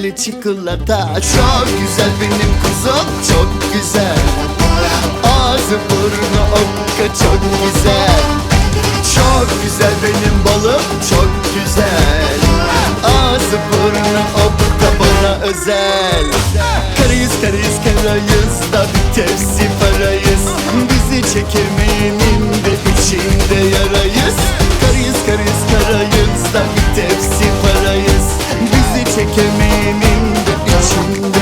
sütlü çikolata. Çok güzel benim kuzum çok güzel. Ağzı burnu okka çok güzel. Çok güzel benim balım çok güzel. Ağzı burnu okka bana özel. Karayız karayız karayız da bir tepsi parayız. Bizi çekemeyenin de içinde yarayız. Karayız karayız karayız da bir tepsi parayız. Bizi çekemeyenin benim de